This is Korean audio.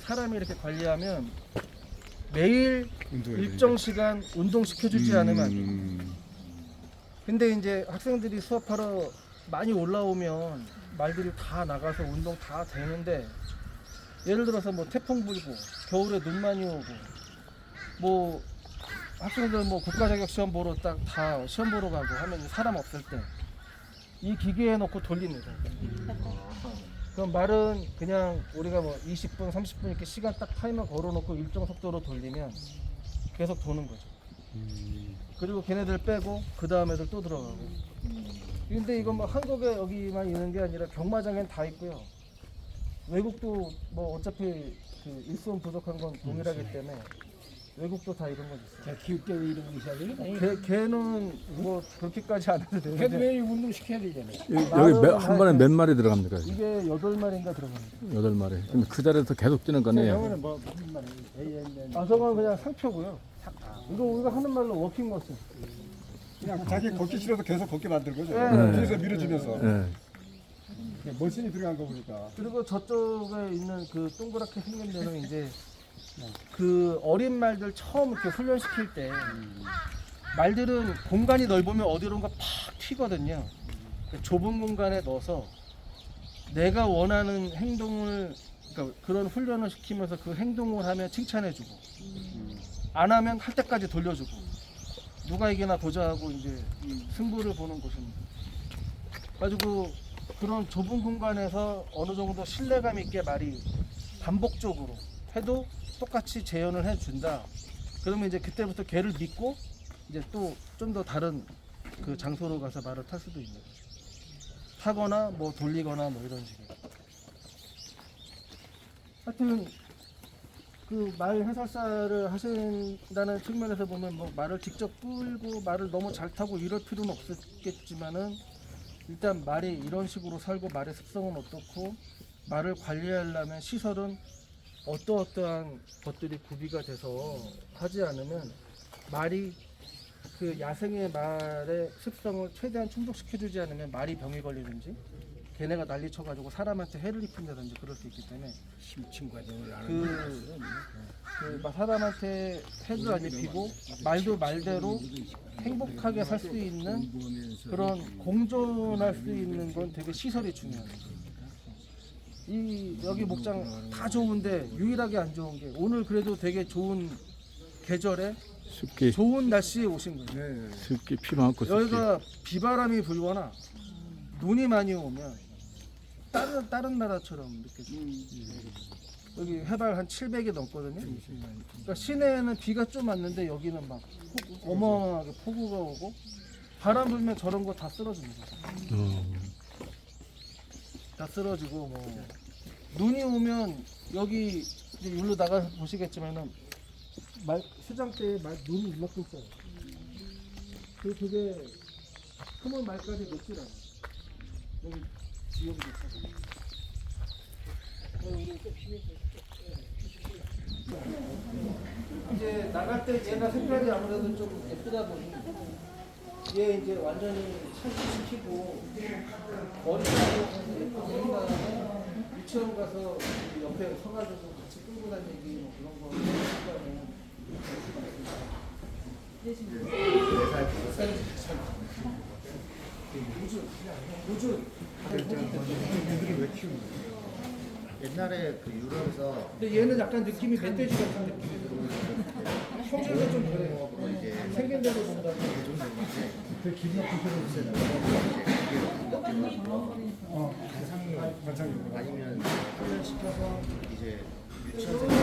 사람이 이렇게 관리하면 매일 일정 시간 운동 시켜주지 않으면 안 돼. 음. 근데 이제 학생들이 수업하러 많이 올라오면 말들이 다 나가서 운동 다 되는데 예를 들어서 뭐 태풍 불고 겨울에 눈 많이 오고 뭐 학생들 뭐 국가 자격 시험 보러 딱 다 시험 보러 가고 하면 사람 없을 때 이 기계에 넣고 돌립니다. 그럼 말은 그냥 우리가 뭐 20분, 30분 이렇게 시간 딱 타이머 걸어놓고 일정 속도로 돌리면 계속 도는 거죠. 음. 그리고 걔네들 빼고 그 다음 애들 또 들어가고. 근데 이건 뭐 한국에 여기만 있는 게 아니라 경마장엔 다 있고요. 외국도 뭐 어차피 그 일손 부족한 건 동일하기 때문에 외국도 다 이런 거 있어요. 개 키울 때 왜 이런 거 있어야 되겠다. 걔, 걔는 뭐 그렇게까지 안 해도 걔도 되는데 왜 운동 시켜야 되잖아. 여기 몇- 한 번에 몇 마리 들어갑니까? 이게 여덟 마리인가 들어갑니다. 여덟 마리. 그럼 그 자리에서 계속 뛰는 거네요. 영어는 뭐 무슨 말이야? AN 아 저건 그냥 상표고요. 이거 우리가 하는 말로 워킹 머신. 그냥 자기 걷기 싫어서 계속 걷게 거죠. 네. 뒤에서 밀어주면서 예. 머신이 들어간 거 보니까 그리고 저쪽에 있는 그 동그랗게 생긴 데는 이제 그 어린 말들 처음 이렇게 훈련시킬 때 말들은 공간이 넓으면 어디론가 팍 튀거든요. 그 좁은 공간에 넣어서 내가 원하는 행동을 그러니까 그런 훈련을 시키면서 그 행동을 하면 칭찬해주고 안 하면 할 때까지 돌려주고 누가 이기나 보자 하고 이제 이 승부를 보는 곳입니다. 가지고 그런 좁은 공간에서 어느 정도 신뢰감 있게 말이 반복적으로 해도 똑같이 재현을 해준다. 그러면 이제 그때부터 걔를 믿고 이제 또 좀 더 다른 그 장소로 가서 말을 탈 수도 있는 거죠. 타거나 뭐 돌리거나 뭐 이런 식으로. 하여튼 그 말 해설사를 하신다는 측면에서 보면 뭐 말을 직접 끌고 말을 너무 잘 타고 이럴 필요는 없었겠지만은 일단 말이 이런 식으로 살고 말의 습성은 어떻고 말을 관리하려면 시설은 어떠어떠한 것들이 구비가 돼서 하지 않으면 말이 그 야생의 말의 습성을 최대한 충족시켜주지 않으면 말이 병에 걸리든지 걔네가 난리 쳐가지고 사람한테 해를 입힌다든지 그럴 수 있기 때문에 심층 과정을 안 그, 그막 사람한테 해도 안 입히고 말도 말대로 행복하게 살 수 있는 그런 공존할 수 있는 건 되게 시설이 중요해요. 이 여기 목장 다 좋은데 유일하게 안 좋은 게 오늘 그래도 되게 좋은 계절에 습기, 좋은 날씨에 오신 거예요. 습기 피 많고 습기. 여기가 비바람이 불거나 눈이 많이 오면 다른 다른 나라처럼 느껴져요. 여기 해발 한 700이 넘거든요. 그러니까 시내에는 비가 좀 왔는데 여기는 막 폭- 어마어마하게 폭우가 오고 바람 불면 저런 거 다 쓰러집니다. 어. 다 쓰러지고 뭐 눈이 오면 여기 이제 일로 나가 보시겠지만은 말 수장 때말 눈이 이만큼 써요. 그 그게 크면 말까지 녹질 않아. 여기 지역이 좋다고. 이제 나갈 때 얘가 색깔이 아무래도 좀 예쁘다 보니 얘 이제 완전히 탈출시키고 머리 자르고 예쁘게 한 다음에 유치원 가서 옆에 서가지고 같이 끌고 다니기 뭐 그런 거 하면 우주 우주 옛날에 그 유럽에서 근데 얘는 약간 느낌이 멧돼지 같은 느낌이 들어요 성질도 좀 그래요 뭐 이제 생긴 데도 보다 관상이 아니면 훈련시켜서 이제 유치 원생